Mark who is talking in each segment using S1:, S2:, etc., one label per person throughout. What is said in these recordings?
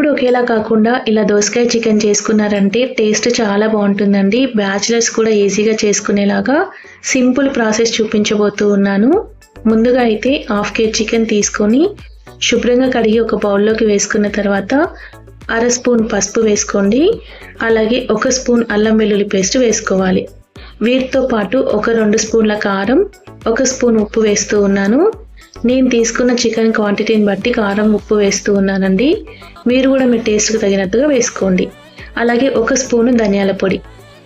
S1: ఎప్పుడు ఒకేలా కాకుండా ఇలా దోసకాయ చికెన్ చేసుకున్నారంటే టేస్ట్ చాలా బాగుంటుందండి. బ్యాచిలర్స్ కూడా ఈజీగా చేసుకునేలాగా సింపుల్ ప్రాసెస్ చూపించబోతూ ఉన్నాను. ముందుగా అయితే హాఫ్ కేజీ చికెన్ తీసుకొని శుభ్రంగా కడిగి ఒక బౌల్లోకి వేసుకున్న తర్వాత అర స్పూన్ పసుపు వేసుకోండి. అలాగే ఒక స్పూన్ అల్లం వెల్లుల్లి పేస్ట్ వేసుకోవాలి. వీటితో పాటు ఒక రెండు స్పూన్ల కారం ఒక స్పూన్ ఉప్పు వేస్తూ ఉన్నాను. నేను తీసుకున్న చికెన్ క్వాంటిటీని బట్టి కారం ఉప్పు వేస్తూ ఉన్నానండి. మీరు కూడా మీ టేస్ట్కి తగినట్టుగా వేసుకోండి. అలాగే ఒక స్పూను ధనియాల పొడి.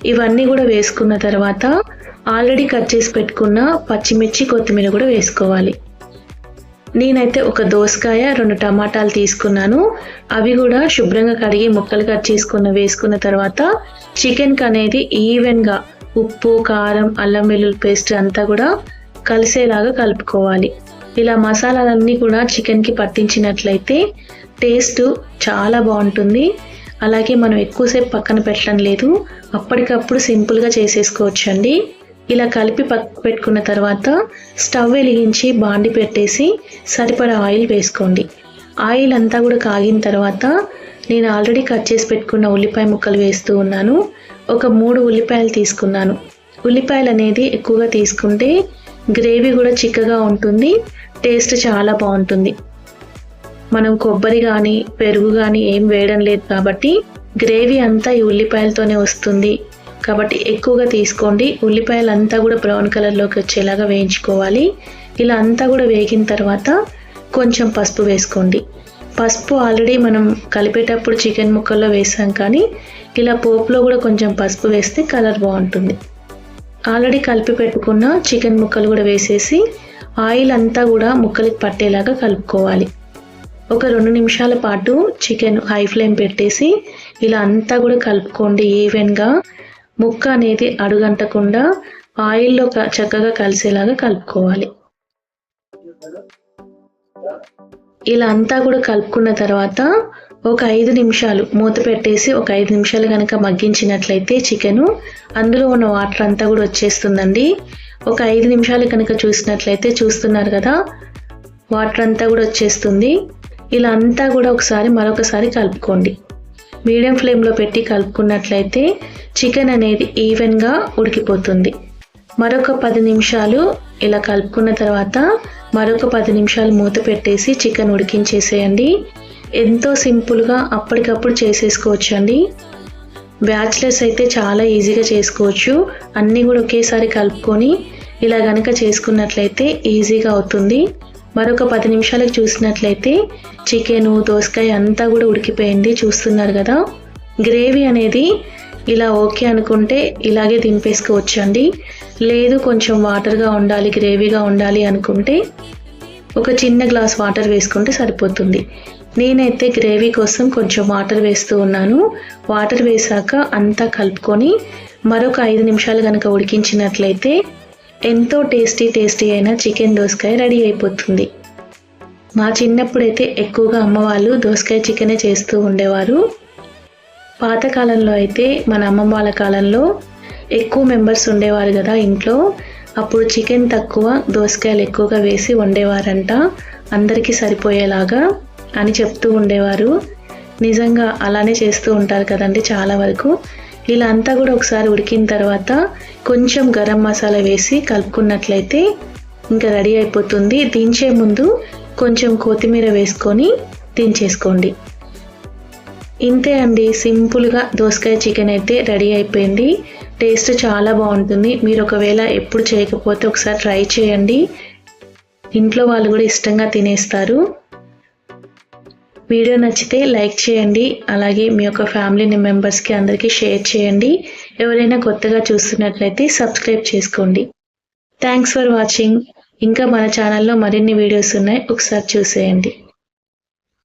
S1: ఇవన్నీ కూడా వేసుకున్న తర్వాత ఆల్రెడీ కట్ చేసి పెట్టుకున్న పచ్చిమిర్చి కొత్తిమీర కూడా వేసుకోవాలి. నేనైతే ఒక దోసకాయ రెండు టమాటాలు తీసుకున్నాను. అవి కూడా శుభ్రంగా కడిగి ముక్కలు కట్ చేసుకున్న వేసుకున్న తర్వాత చికెన్కి అనేది ఈవెన్గా ఉప్పు కారం అల్లం వెల్లుల్లి పేస్ట్ అంతా కూడా కలిసేలాగా కలుపుకోవాలి. ఇలా మసాలాలన్నీ కూడా చికెన్కి పట్టించినట్లయితే టేస్ట్ చాలా బాగుంటుంది. అలాగే మనం ఎక్కువసేపు పక్కన పెట్టడం లేదు. అప్పటికప్పుడు సింపుల్గా చేసేసుకోవచ్చు అండి ఇలా కలిపి పక్క పెట్టుకున్న తర్వాత స్టవ్ వెలిగించి బాండి పెట్టేసి సరిపడా ఆయిల్ వేసుకోండి. ఆయిల్ అంతా కూడా కాగిన తర్వాత నేను ఆల్రెడీ కట్ చేసి పెట్టుకున్న ఉల్లిపాయ ముక్కలు వేస్తూ ఉన్నాను. ఒక మూడు ఉల్లిపాయలు తీసుకున్నాను. ఉల్లిపాయలు అనేది ఎక్కువగా తీసుకుంటే గ్రేవీ కూడా చిక్కగా ఉంటుంది టేస్ట్ చాలా బాగుంటుంది. మనం కొబ్బరి కానీ పెరుగు కానీ ఏం వేయడం లేదు కాబట్టి గ్రేవీ అంతా ఈ ఉల్లిపాయలతోనే వస్తుంది. కాబట్టి ఎక్కువగా తీసుకోండి. ఉల్లిపాయలు అంతా కూడా బ్రౌన్ కలర్లోకి వచ్చేలాగా వేయించుకోవాలి. ఇలా అంతా కూడా వేగిన తర్వాత కొంచెం పసుపు వేసుకోండి. పసుపు ఆల్రెడీ మనం కలిపేటప్పుడు చికెన్ ముక్కల్లో వేసాం కానీ ఇలా పోపులో కూడా కొంచెం పసుపు వేస్తే కలర్ బాగుంటుంది. ఆల్రెడీ కలిపి పెట్టుకున్న చికెన్ ముక్కలు కూడా వేసేసి ఆయిల్ అంతా కూడా ముక్కలకి పట్టేలాగా కలుపుకోవాలి. ఒక రెండు నిమిషాల పాటు చికెన్ హై ఫ్లేమ్ పెట్టేసి ఇలా అంతా కూడా కలుపుకోండి ఈవెన్గా. ముక్క అనేది అడుగంటకుండా ఆయిల్లో చక్కగా కలిసేలాగా కలుపుకోవాలి. ఇలా అంతా కూడా కలుపుకున్న తర్వాత ఒక ఐదు నిమిషాలు మూత పెట్టేసి ఒక ఐదు నిమిషాలు కనుక మగ్గించినట్లయితే చికెను అందులో ఉన్న వాటర్ అంతా కూడా వచ్చేస్తుందండి. ఒక ఐదు నిమిషాలు కనుక చూసినట్లయితే చూస్తున్నారు కదా వాటర్ అంతా కూడా వచ్చేస్తుంది. ఇలా అంతా కూడా ఒకసారి మరొకసారి కలుపుకోండి. మీడియం ఫ్లేమ్లో పెట్టి కలుపుకున్నట్లయితే చికెన్ అనేది ఈవెన్గా ఉడికిపోతుంది. మరొక పది నిమిషాలు ఇలా కలుపుకున్న తర్వాత మరొక పది నిమిషాలు మూత పెట్టేసి చికెన్ ఉడికించేసేయండి. ఎంతో సింపుల్గా అప్పటికప్పుడు చేసేసుకోవచ్చు అండి బ్యాచిలర్స్ అయితే చాలా ఈజీగా చేసుకోవచ్చు. అన్నీ కూడా ఒకేసారి కలుపుకొని ఇలా గనక చేసుకున్నట్లయితే ఈజీగా అవుతుంది. మరొక పది నిమిషాలకు చూసినట్లయితే చికెను దోసకాయ అంతా కూడా ఉడికిపోయింది. చూస్తున్నారు కదా? గ్రేవీ అనేది ఇలా ఓకే అనుకుంటే ఇలాగే దింపేసుకోవచ్చు అండి లేదు కొంచెం వాటర్గా ఉండాలి గ్రేవీగా ఉండాలి అనుకుంటే ఒక చిన్న గ్లాస్ వాటర్ వేసుకుంటే సరిపోతుంది. నేనైతే గ్రేవీ కోసం కొంచెం వాటర్ వేస్తూ ఉన్నాను. వాటర్ వేసాక అంతా కలుపుకొని మరొక ఐదు నిమిషాలు కనుక ఉడికించినట్లయితే ఎంతో టేస్టీ టేస్టీ అయిన చికెన్ దోసకాయ రెడీ అయిపోతుంది. మా చిన్నప్పుడైతే ఎక్కువగా అమ్మవాళ్ళు దోసకాయ చికెనే చేస్తూ ఉండేవారు. పాతకాలంలో అయితే మన అమ్మమ్మ వాళ్ళ కాలంలో ఎక్కువ మెంబర్స్ ఉండేవారు కదా ఇంట్లో. అప్పుడు చికెన్ తక్కువ దోసకాయలు ఎక్కువగా వేసి వండేవారంట. అందరికీ సరిపోయేలాగా అని చెప్తూ ఉండేవారు. నిజంగా అలానే చేస్తూ ఉంటారు కదండి చాలా వరకు. ఇలా అంతా కూడా ఒకసారి ఉడికిన తర్వాత కొంచెం గరం మసాలా వేసి కలుపుకున్నట్లయితే ఇంకా రెడీ అయిపోతుంది. దించే ముందు కొంచెం కొత్తిమీర వేసుకొని దించేసుకోండి. ఇంతే అండి. సింపుల్గా దోసకాయ చికెన్ అయితే రెడీ అయిపోయింది. టేస్ట్ చాలా బాగుంటుంది. మీరు ఒకవేళ ఎప్పుడు చేయకపోతే ఒకసారి ట్రై చేయండి. ఇంట్లో వాళ్ళు కూడా ఇష్టంగా తినేస్తారు. వీడియో నచ్చితే లైక్ చేయండి. అలాగే మీ యొక్క ఫ్యామిలీ మెంబర్స్కి అందరికీ షేర్ చేయండి. ఎవరైనా కొత్తగా చూస్తున్నట్లయితే సబ్స్క్రైబ్ చేసుకోండి. Thanks for watching. ఇంకా మన ఛానల్లో మరిన్ని వీడియోస్ ఉన్నాయి. ఒకసారి చూసేయండి.